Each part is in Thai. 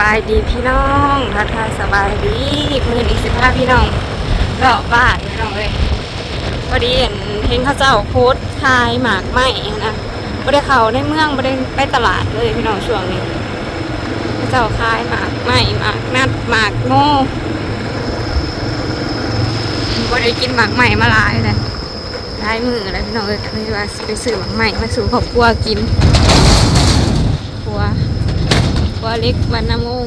บายดีพี่น้องทักทายสบายดีมือนี้สิบห้าพี่น้องก็บ้านพี่น้องเลยพอดีเห็นเห็นเขาเจ้าโพสต์ขายหมากไหมนะไม่ได้เขาในเมืองไม่ได้ไปตลาดเลยพี่น้องช่วงนี้เขาเจ้าขายหมากไหมหมากนัดหมากโง่ไม่ได้กินหมากใหม่มาหลายเลยหลายมือแล้วพี่น้องเลยไม่ว่าไปซื้อหมากใหม่มาสู่ครอบครัวกิน ตัวเล็กวันน้ำมง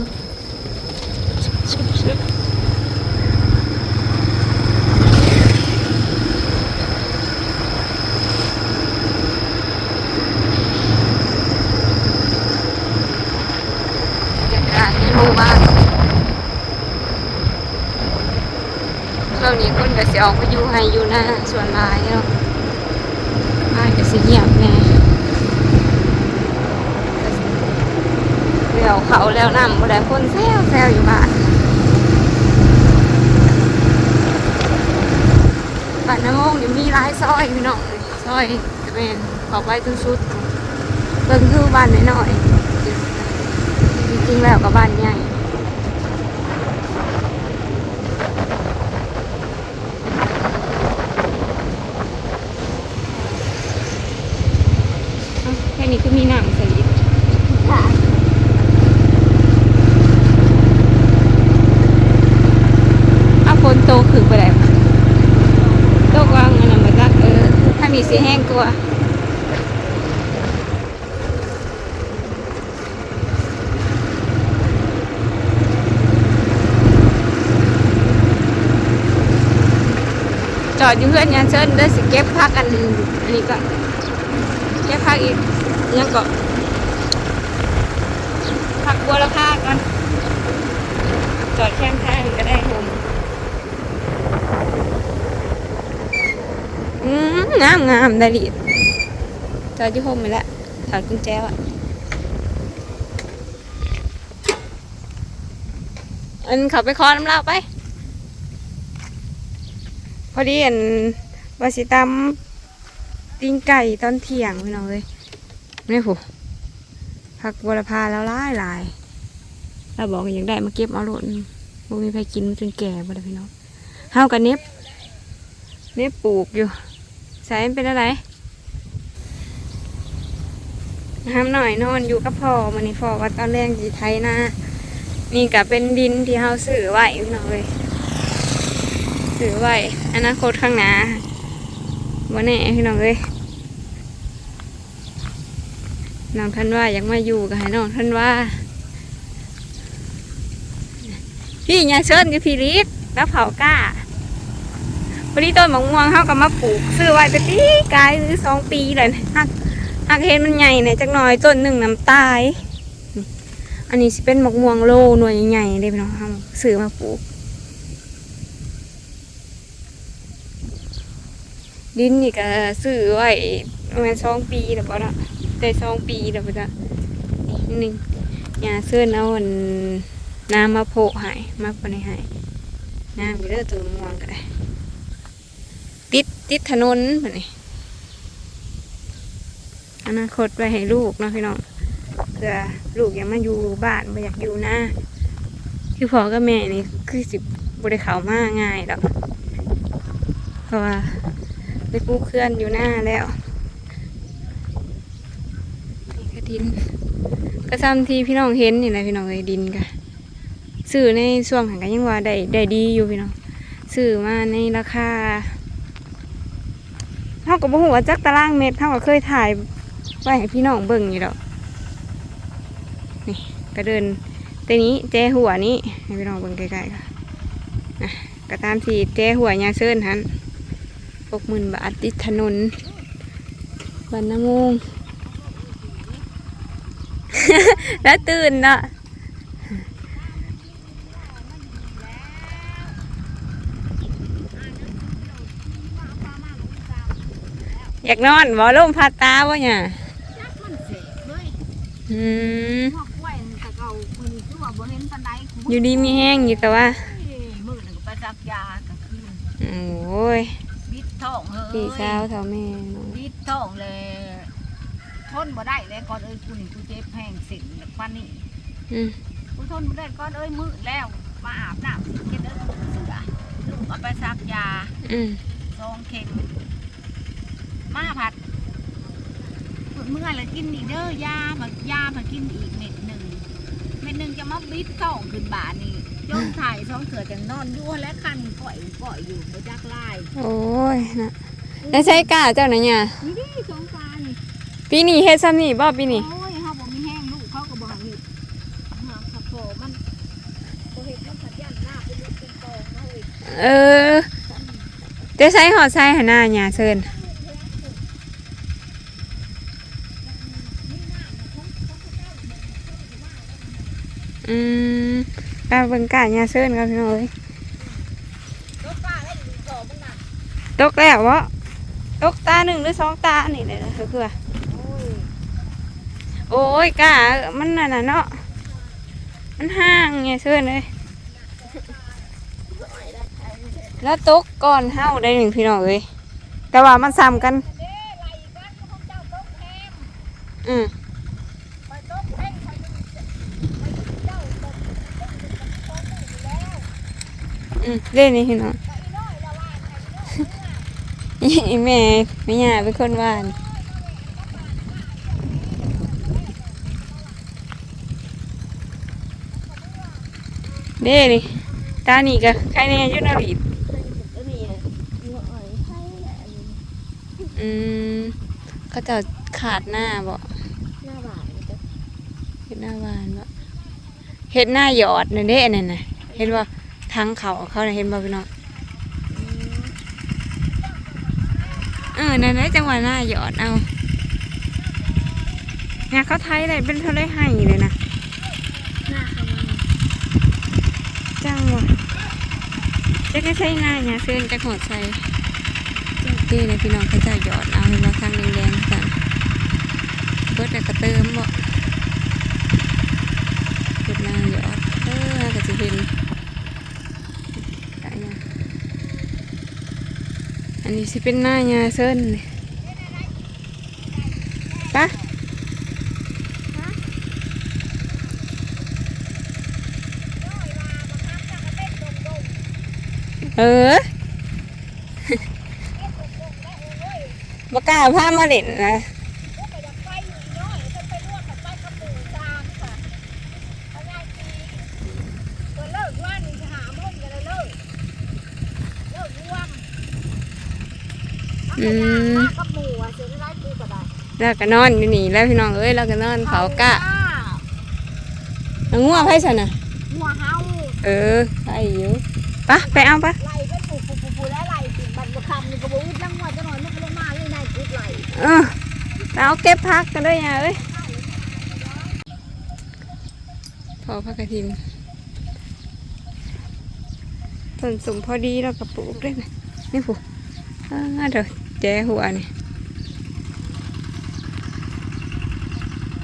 ชุบชุบบรรยากาศที่หมู่บ้านช่วงนี้คนก็สิออกมาอยู่ให้อยู่หน้าส่วนลายเนาะบ้านก็สิเงียบแน่ เดี๋ยวเขา แล้วน้ำบ่ได้คนแซวแซวอยู่บ้านบ้านน้ำมงอยู่มีหลายซอยพี่น้องซอยจะเป็นขอบไปจนสุดเบิ่งคือบ้านน้อยๆจริงๆแล้วก็บ้านใหญ่แค่นี้คือมีหนังสลิด เอาฝนโตขึ้นไปแล้วโตกว่างอันนั้นมาจักเออ ถ้ามี วจอดอยู่เพื่อนยานเชิญเด้สิเก็บพักอันอันนี้ก่อนเก็บพักอีกยังก็พักบัวละพาก่อนจอดแข้งข้างก็ได้ผมอืม งามงามได้ดิจอดอยู่โฮมไปแล้วถอดกุญแจอะอันเขาไปคอน้ำเล้าไป พอดีอันวาสิตำตีนไก่ตอนเที่ยงพี่น้องเลยนี่ผู้ผักบัวลพาแล้วหลายหลายเราบอกอยากได้มาเก็บเอาโลดบ่มีใครกินจนแก่บ่ได้พี่น้องเฮากับเน็บเน็บปลูกอยู่ ใส่มันเป็นอะไรห้ามหน่อยนอนอยู่กับพ่อมันนี่พ่อว่าตอนแรกสิไทยนะนี่ก็เป็นดินที่เฮาซื้อไว้พี่น้องเลยซื้อไว้อนาคตข้างหน้าบ่แน่พี่น้องเลยน้องท่านว่ายากมาอยู่ก็ให้น้องท่านว่า พี่ยาเชิญกับพี่ลิศแล้วเผาก้า พอดีต้นมะม่วงเขาก็มาปลูกซื้อไว้ไปตีกายหรือสองปีเลยหักหักเห็นมันใหญ่เนี่ยจักหน่อยต้นหนึ่งน้ำตาย อันนี้สิเป็นมะม่วงโลหน่วยใหญ่ๆเลยพี่น้องเขาซื้อมาปลูก ดินนี่ก็ซื้อไว้ประมาณสองปีแล้วป่ะนะได้สองปีแล้วป่ะนะนี่หนึ่งยาเชิญเอาอันน้ำมาโพะใหายมาปนในห้น้ำก็เลือตัวม่วงก็ได้ ติดติดถนนแบบนี้อนาคตไปให้ลูกเนาะพี่น้องเพื่อลูกอยังมาอยู่บ้านไม่อยากอยู่หน้าคือพ่อกับแม่นี่คือสิบบริเขามากง่ายแล้วเพราะว่าได้ปลูกเคลื่อนอยู่หน้าแล้วนี่ก็ดินก็ซ้ำที่พี่น้องเห็นนี่แหละพี่น้องเอ้ยดินกันซื้อในช่วงหันกันยังว่าได้ได้ดีอยู่พี่น้องซื้อมาในราคา เท่ากับบ่หัวจักตารางเมตรเท่ากับเคยถ่ายไว้ให้พี่น้องเบิ่งอยู่ดอกนี่ก็เดินแต่นี้แจหัวนี้ให้พี่น้องเบิ่งใกล้ๆค่ะนะก็ตามที่แจหัวยาเชิญหันหกหมื่นบาทติดถนนบันน้ำมง แล้วตื่นเนาะ อยากนอนบ่ลมพัดตาวะเนี่ยมันเสกเฮ้ยอืมพวกกล้วยตะเกามันคือว่าบ่เห็นปานใดอยู่ดีมีแห้งอยู่แต่ว่ามื้อนึงก็ไปซักยากลางคืนโอ้ยบิดท้องเฮ้ยพี่สาวเท่าแม่เนาะบิดท้องเลยทนบ่ได้เลยก่อนเอ้ยกูนี่กูเจ็บแห้งสินปานนี้อืมกูทนบ่ได้ก้อนเอ้ยมืดแล้วมาอาบน้ำสิเก็ดเด้อเสือลูกเอาไปซักยาอืมซองเข็ม มาผัดเมื่อไรกินอีกเด้อยามายามากินอีกเม็ดหนึ่งเม็ดหนึ่งจะมาบิดท้องขึ้นบานี่จนถ่ายท้องเสือจังนอนอยู่และคันก่อยก่อยอยู่บ่จักลายโอ้ยนะแล้วใช้กล้าเจ้าไหนะเนี่ยนี่ดิสงสารนี่ปีนี้เฮ็ดซ้ำนี่บ่ปีนี้โอ้ยเฮาบ่มีแห้งลูกเขาก็บ่ให้เฮ็ดหากขับโผมันบ่เฮ็ดมันขัดยันหน้าเป็นลูกเป็นกองเนาะเว้ยเออจะใช้หอดใช้หนหน้าเนี่ยเชิญ อืมกาเบิ่งกาเนี่ยเชิญกันพี่น้องเอ้ยตกแล้ววะตกตาหนึ่งหรือสองตานี่เลยนะคือว่าโอ้ยโอ้ยกามันน่ะนะเนาะมันห่างไงเชิญเลยแล้วตกก่อนเฮาได้หนึ่งพี่น้องเอ้ยแต่ว่ามันซ้ำกัน อืม ไปตกแฮมไปดูไปดูเจ้าตกตกตกตกอยู่แล้ว อืม เล่นนี่พี่น้องไปอีน้อยละว่าไงอีน้อยอีแม่ไม่ย่าเป็นคนวานเด้นี่ตานี่ก็ใครเนี่ยอยุนารีดก็มีน้อยให้อันอืมเขาจะขาดหน้าบ่หน้าบาทจ้ะเห็ดหน้าวานบ่เห็ดหน้าหยอดนั่นเด้อันนั่นน่ะเห็นว่า ทั้งเขาเขาน่ะเห็นบ่พี่น้องเออในั่นจังหวะหน้าหยอดเอาเนี่ยเขาไทยได้เป็นเท่าไรให้เลยนะหน้าเขาจังหวะจะก็ใช้หน้าเนี่ยเสื้อจะหดใส่ด้เนี่ยพี่น้องเขาจะหยอดเอาเห็นว่าข้างแดงๆกันเบิดแต่ก็เติมบ่เห็ดหน้าหยอดเออก็จะเห็นได้ยัง อันนี้สิเป็นหน้ายาเส้นนี่ปะเออบกล้าพามาเล่นนะ ไปดับไฟอยู่อีน้อยจะไปลวกกับไฟกระปูตามค่ะเขาง่ายจีตัวเลิกว่านี่จะหาโมงกันเลยเลิกเลิกร่วม อืมมากกับหมูอะเสียไม่ได้กูก็ได้แล้วก็นอนอยู่นี่แล้วพี่น้องเอ้ยแล้วก็นอนเผากะเอางัวไพ่สันน่ะหัวเฮาเออไปอยู่ปะไปเอาปะไล่ไปปูปูปูปูแล้วไล่ถึงบันบุคำนี่ก็บอกจังหวะจะหน่อยมันก็ลงมาเลยนายกุดไหลเออไปเอาเก็บพักกันด้วยยาเอ้ยพอพักกระถินต้นสมพอดีเรากระปลูกด้วยนะนี่ผูอ่าเดี๋ยว แจ้หัวนี่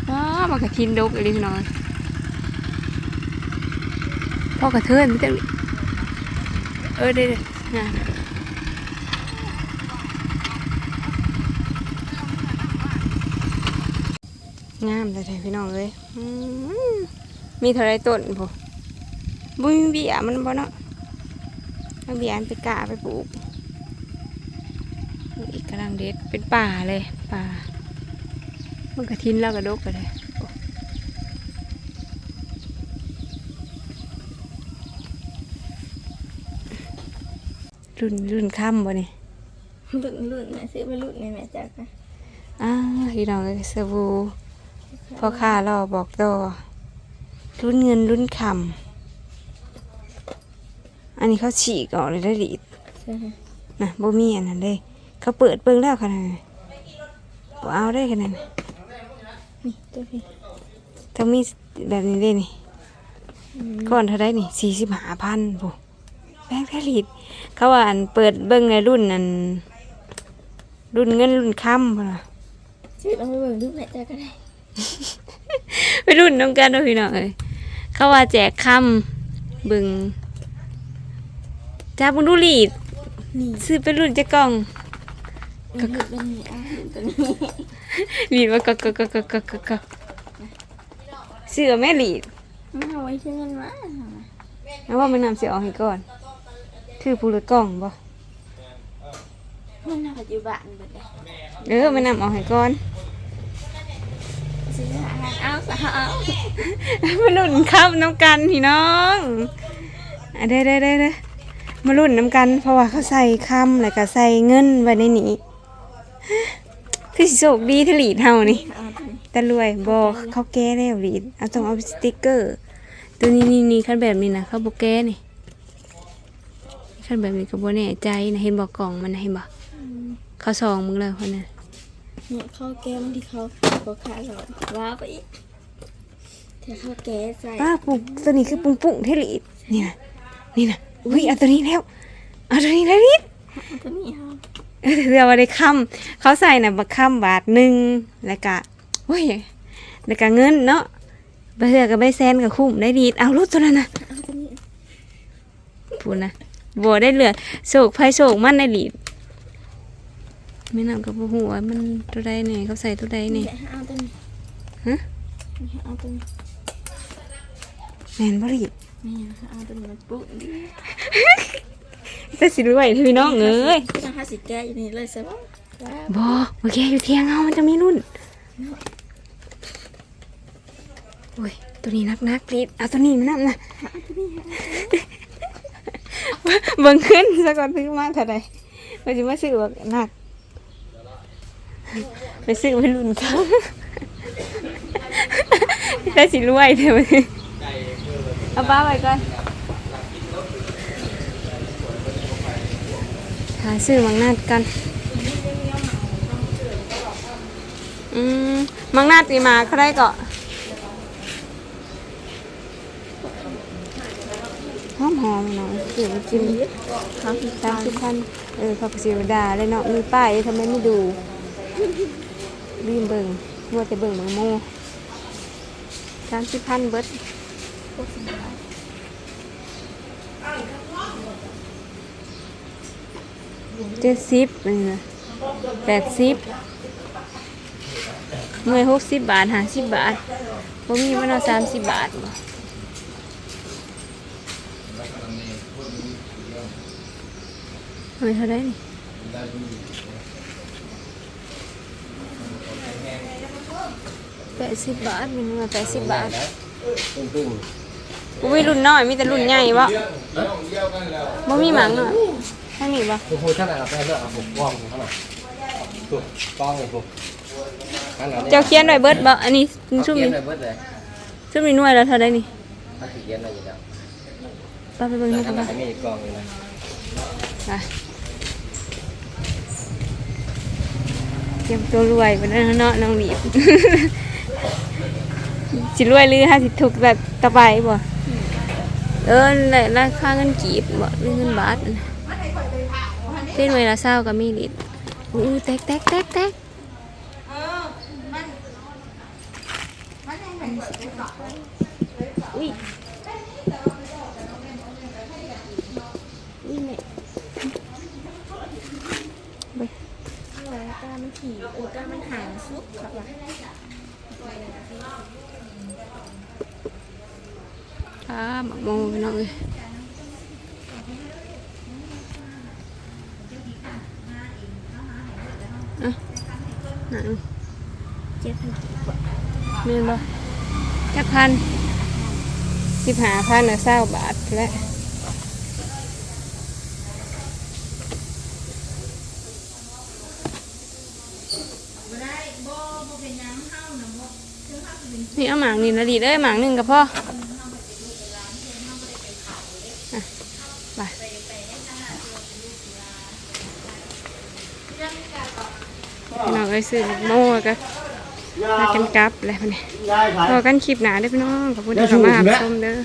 ว้ามากระทินดกเลยพี่น้องพ่อกระเทือนไม่จังเออได้เลยงานงามเลยพี่น้องเลยมีเท่าไรต้นผูบุ้ยเบียมันบ่เนาะเอาเบี้ยมันไปกะไปปลูก อีกกำลังเด็ดเป็นป่าเลยป่า มันกระทินแล้วกระดกก็ได้โอ้รุ่นรุ่นค่ำบ่นี่รุ่นรุ่นแม่ซื้อไปรุ่นนี่แม่จักนะอ้าวพี่น้องเลยสบู่พ่อค้ารอบอกต่อรุ่นเงินรุ่นคำอันนี้เขาฉีกออกเลยได้ดีดใช่นะบ่มีอันนั้นเลย เขาเปิดเบิ่งแล้วขนาดนั้นบ่เอาได้ขนาดนั้นนี่ตัวพี่ต้องมีแบบนี้เลยนี่ก่อนเท่าได้นี่สี่สิบห้าพันผู้แพงแท้ลีดเขาว่าอันเปิดเบิ่งในรุ่นอัน รุ่นเงินรุ่นคำพุ่นล่ะซื้อลองไปเบิ่งดูแม่จักก็ได้ ไปรุ่นน้ำกันด้วยพี่น้องเอ้ยเขาว่าแจกคำเบึงจ้าบุญดูลีดนี่ซื้อไปรุ่นจะกล่อง ก็ก็เป็นนี้อะเป็นนี้ว่าก็ก็ก็ก็ก็ก็กเสือแม่หลีดมาไว้เชื่อกันว่าแล้วว่ามันนำเสือออกให้ก่อนถือผู้ละกล่องบ่มันนำปัจจุบันเบิดเลยเออมันนำออกให้ก่อนมาหเอาสาวมาลุ่นข้าวน้ำกันพี่น้องอะได้ได้ได้มาลุ่นน้ำกัน เพราะว่าเขาใส่คำแล้วก็ใส่เงินไว้ในนี้ คือสิโชคดีที่หลีดเฮานี่เอาตัวนี้แต่รวยบอเขาแก้แล้วหลีดเอาต้องเอาสติกเกอร์ ตัวนี้นี่นี่ขั้นแบบนี้นะเขาบอกแก้นี่ขั้นแบบนี้ก็บ่แน่ใจนะเห็นบอกกล่องมันนะเห็นบอกเขาซองมึงแล้วคนนั้นเนี่ยข้าวแก้มที่เขาเขาขายหลอดว้าไปอีกเธอข้าวแก้ใส่ป้าปุกตัวนี้คือปุ้งปุ้งเทหลีดนี่นะนี่นะอุ้ยเอาตัวนี้แล้วเอาตัวนี้แล้วลิดเอาตัวนี้เอา เออเดี๋ยวมาได้คำเขาใส่น่ะบักคำบาทหนึ่งแล้วก็โอ้ยแล้วก็เงินเนาะไปเสือกับใบแซนกับคุ้มได้ดีดเอารถตัวนั้นนะเอาตัวนี้พูดนะบัวได้เหลือโศกไฟโศกมันได้ดีดไม่นำกับหัวามันตัวใดเนี่ยเขาใส่ตัวใดเนี่ยเอาตัวนี้ฮะเอาตัวนี้แมนบรีดไม่เอาตัวนี้มันปุ๊บดิแต่สิรวยพี่น้องเอ้ยจะหา สิแก้อยู่นี่เลยใช่ปะว้าวบอโอเคอยู่เทียงเอามันจะมีรุ่นโอ้ยตัวนี้นักนักรีดเอาตัวนี้มานำนะเบิ่งขึ้นซะก่อนซื้อมาเท่าใดว่าจะมาซื้อแบบหนักไปซื้อไปรุ่นเขาได้สิรวยเถอะเอาป้าไปก่อน หาซื้อมังนาดกัน อืมมังนาดตีมาเขาได้เกาะหอมหอมๆหน่อยเดี๋ยวกินเขาคือสามสิบพันเออเขาก็สิวดาเลยเนาะมีป้ายทำไมไม่ดูลืมเบิ่งมัวแต่เบิ่งมังโมสามสิพันเบิด เจ็ดสิบนี่นะแปดสิบเมื่อหกสิบบาทห้าสิบบาทบ่มีมันเอาสามสิบบาทบ่เฮ้ยเท่าไดนี่แปดสิบบาทมันมาแปดสิบบาทตึ้งตึ้งกูมีรุ่นน้อยมีแต่รุ่นใหญ่บ่บ่มีหมังเนาะ ท่านี้บ่คุณครูท่านไหนเราไปเลือกเอาผมกล้องเท่าไหร่ถูกกล้องเลยถูกอันนั้นเจ้าเขียนไว้เบิดบ่อันนี้ชุ่มเขียนี้ไปเบิดเลยชุ่มนี้หน่วยแล้วเท่าไดนี่ถ้าเขียนอะไรอยู่แล้วป้าไปเบิ่งแต่ให้ขกันนาบ่ดนี้กล้องเลยนะไปเตรียมตัวรวยไปแล้วเนาะน้องหลีบ สิรวยหรือห้าสิถูกแบบต่อไปบ่เออและราคาเงินกีบบ่หรือเงินบาทน่ะ เต้นเวลาเศร้าก็มีลิดอู้แตกแตกแตกแตกอุ้ยอุ้ยแม่เอาไว้ามันถี่โอ้ามันหางสุดครับว่ะอ่าหมักโมพี่น้องเอ้ย หนังเจ็ดพันกี่บาทเม่นบ่จักพันสิบห้าพันน่ะเศร้าบาทและนี่เอาหมางนี่นะดีเด้อหมางหนึ่งกับพ่ออะไป พี่น้องเอ้ยซื้อโม่ก็พากันกลับอะไรพะเนี่ยยายถ่ายพอกันคลิปหนาเด้อพี่น้องขอบคุณที่เข้ามารับชมเด้อ